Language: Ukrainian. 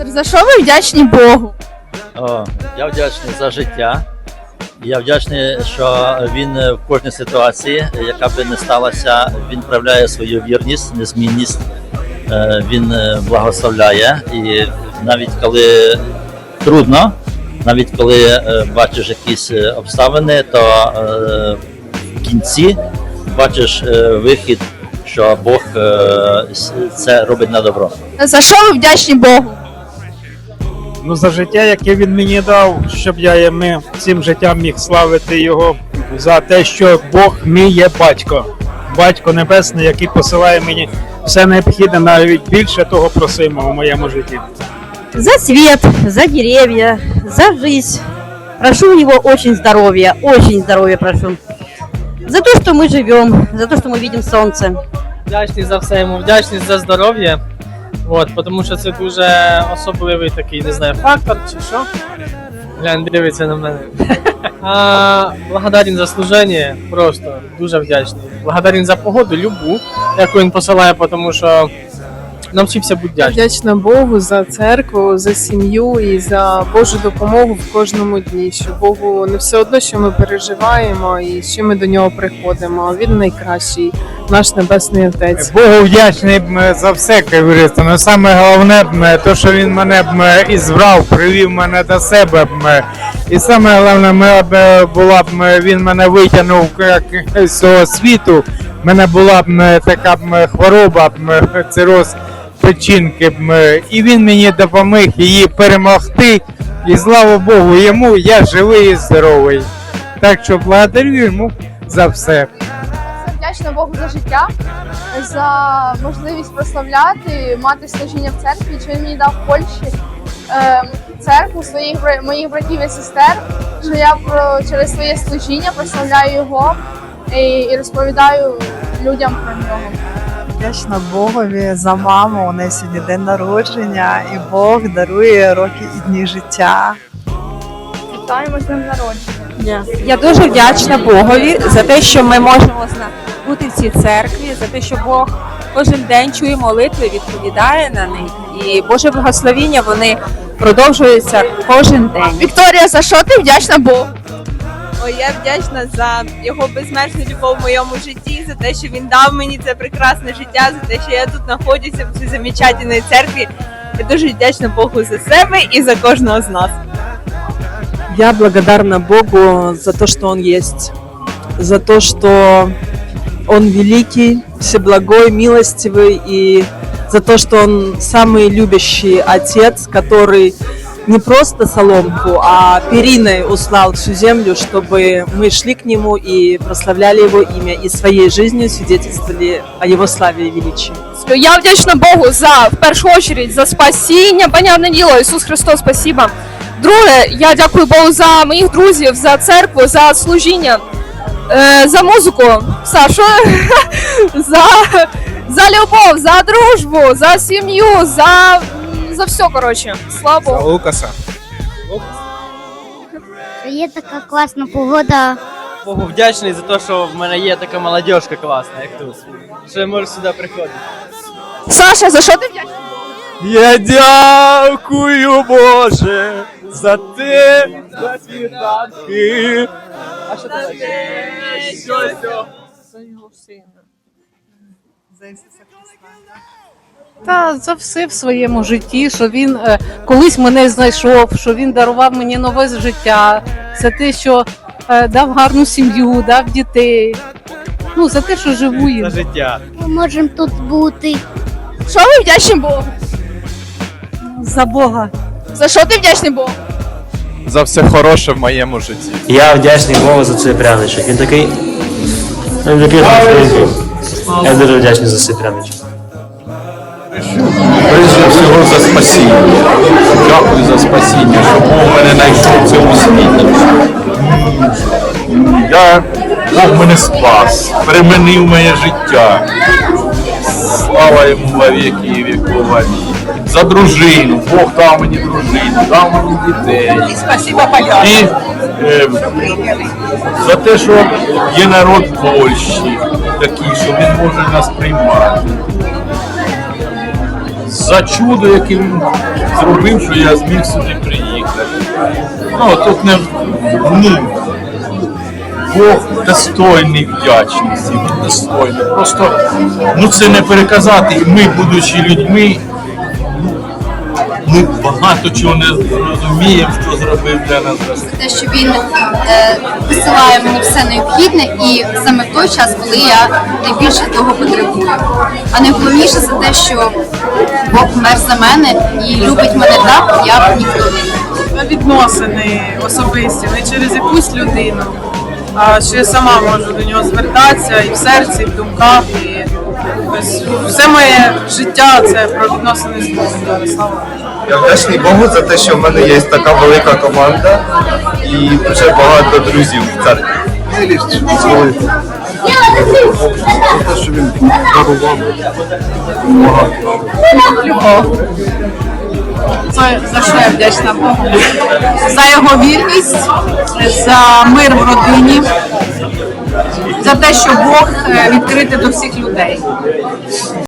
Пастор, за що ви вдячні Богу? О, я вдячний за життя. Я вдячний, що він в кожній ситуації, яка би не сталася, він проявляє свою вірність, незмінність. Е, Він е, благословляє. І навіть коли трудно, навіть коли е, бачиш якісь обставини, то в кінці бачиш вихід, що Бог це робить на добро. За що ви вдячні Богу? Ну, за життя, яке він мені дав, щоб я йому цим життям міг славити його за те, що Бог мій є батько. Батько Небесний, який посилає мені все необхідне, навіть більше того просимого в моєму житті. За свет, за деревья, за жизнь. Прошу у него очень здоровья, очень здоровья прошу. За то, что мы живем, за то, что мы видим солнце. вдячний за все йому, вдячний за здоров'я. От, тому що це дуже особливий такий, не знаю, фактор чи що. Глянь, дивиться на мене. А, благодарен за служення, просто дуже вдячний. Благодарен за погоду, любу, яку він посилає, тому що навчився бути вдячним. вдячна Богу за церкву, за сім'ю і за Божу допомогу в кожному дні. Що Богу не все одно, що ми переживаємо і що ми до нього приходимо. Він найкращий, наш небесний отець. Богу вдячний за все, кажеться. Але саме головне, то, що він мене м, ізбрав, привів мене до себе. м. І саме головне, м, б, була б він мене витягнув як з цього світу. У мене була б така б хвороба, б, цироз печінки, б, і він мені допоміг її перемогти. І слава Богу, йому я живий і здоровий. Так що благодарю йому за все. Вдячна Богу за життя, за можливість прославляти, мати служіння в церкві, що він мені дав в Польщі е, церкву своїх моїх братів і сестер, що я про через своє служіння прославляю його і, і розповідаю людям про нього. Вдячна Богові за маму. У неї сьогодні день народження, і Бог дарує роки і дні життя. Вітаємо з ним народження. Я дуже вдячна Богові за те, що ми можемо бути в цій церкві, за те, що Бог кожен день чує молитви, відповідає на них. І Боже благословіння вони продовжуються кожен день. Вікторія, за що ти вдячна Богу? Ой, я вдячна за його безмежну любов в моєму житті, за те, що він дав мені це прекрасне життя, за те, що я тут знаходжуся в цій замечательній церкві. Я дуже вдячна Богу за себе і за кожного з нас. Я благодарна Богу за то, что Он есть, за то, что Он великий, всеблагой, милостивый, и за то, что Он самый любящий Отец, который не просто соломку, а периной услал всю землю, чтобы мы шли к Нему и прославляли Его имя, и своей жизнью свидетельствовали о Его славе и величии. Я вдячна Богу за в першу очередь за спасіння, понятне діло, Ісус Христос, спасіба. Друге, я дякую Богу за моїх друзів, за церкву, за служіння, е, за музику, Сашу, за, за любов, за дружбу, за сім'ю, за, за все, коротше. Слава Богу. Лукаса. Є така класна погода. Богу вдячний за те, що в мене є така молодіжка класна, як тут. Що я можу сюди приходити. Саша, за що ти вдячна? Я дякую, Боже, за те, за світанки. А що ти Та за все в своєму житті, що він е, колись мене знайшов, що він дарував мені нове життя, за те, що е, дав гарну сім'ю, дав дітей. Ну, за те, що живу їм. За життя. Ми можемо тут бути. Що ви вдячні Богу? За Бога. За що ти вдячний Богу? За все хороше в моєму житті. Я вдячний Богу за цей пряничок. Він такий. Він такий. Я дуже вдячний за цей пряничок. Прежде всього за спасіння. Дякую за спасіння, що Бог мене знайшов в цьому світі. Я, Бог мене спас, перемінив моє життя. Слава йому во віки і віков. За дружину. Бог дав мені дружину, дав мені дітей. І е, за те, що є народ Польщі такий, що він може нас приймати за чудо, яке він зробив, що я зміг сюди приїхати. Ну, тут не ну, Бог достойний вдячності, достойний. Просто ну це не переказати. І ми, будучи людьми, ми багато чого не розуміємо, що зробив для нас. Те, що він е, висилає мені все необхідне, і саме в той час, коли я найбільше того потребую. А найголовніше це те, що Бог вмер за мене і любить мене так, як ніхто не любить. відносини особисті, не через якусь людину, а що я сама можу до нього звертатися і в серці, і в думках. І все моє життя це про відносини з Богом. Слава. Я вдячний Богу за те, що в мене є така велика команда і дуже багато друзів в церкві. За те, що він дарував Любов. Це за що я вдячна Богу? За його вірність, за мир в родині, за те, що Бог е, відкритий до всіх людей.